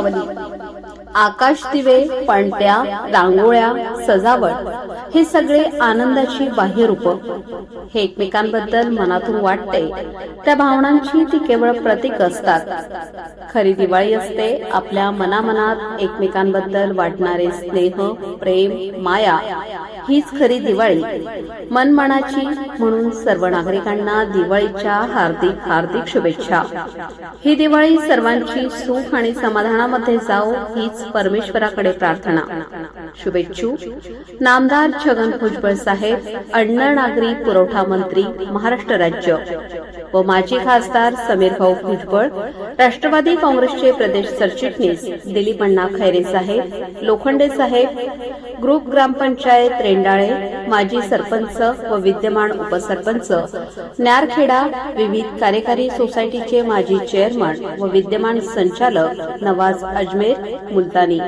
दीपावली. आकाश दिवे पणत्या रांगोळ्या सजावट. हे सगळे आनंदाची बाह्य रूप. हे एकमेकांबद्दल मनातून वाटते. त्या भावनांची ती केवळ प्रतीक असतात. खरी दिवाळी असते आपल्या मनामनात एकमेकांबद्दल वाटणारे स्नेह प्रेम माया. हीच खरी दिवाळी. मनमनाची म्हणून सर्व नागरिकांना दिवाळीच्या हार्दिक हार्दिक शुभेच्छा. ही दिवाळी सर्वांची सुख आणि समाधानामध्ये जाओ हीच परमेश्वराकडे प्रार्थना. शुभेच्छू. नामदार छगन भुजबळ साहेब अण्णा नागरी पुरवठा मंत्री महाराष्ट्र राज्य. व माजी खासदार समीर भाऊ भुजबळ राष्ट्रवादी काँग्रेसचे प्रदेश सरचिटणीस दिलीप अण्णा खैरे साहेब लोखंडे साहेब ग्रुप ग्रामपंचायत रेंडाळे माजी सरपंच व विद्यमान उपसरपंच न्यारखेडा विविध कार्यकारी सोसायटीचे माजी चेअरमन व विद्यमान संचालक नवाज अजमेर मुलतानी.